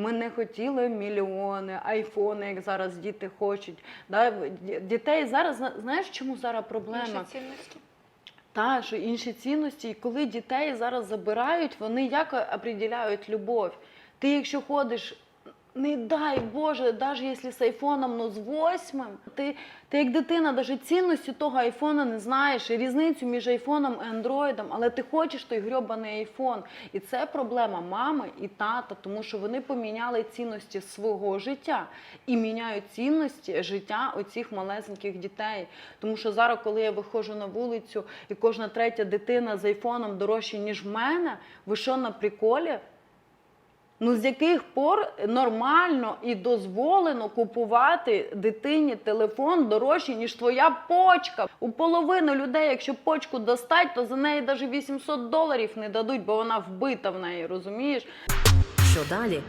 Ми не хотіли мільйони, айфони, як зараз діти хочуть. Да? Дітей зараз зна- знаєш, чому зараз проблема? Інші цінності. Та, що інші цінності, і коли дітей зараз забирають, вони як определяють любов? Ти, якщо ходиш, не дай Боже, навіть якщо з айфоном, ну з восьмим, ти, ти як дитина навіть цінності того айфона не знаєш, і різницю між айфоном і андроїдом, але ти хочеш той грьобаний айфон. І це проблема мами і тата, тому що вони поміняли цінності свого життя і міняють цінності життя оцих малесеньких дітей. Тому що зараз, коли я виходжу на вулицю, і кожна третя дитина з айфоном дорожча, ніж в мене, ви що на приколі? Ну, з яких пор нормально і дозволено купувати дитині телефон дорожче, ніж твоя почка? У половину людей, якщо почку достать, то за неї навіть 800 доларів не дадуть, бо вона вбита в неї, розумієш? Що далі?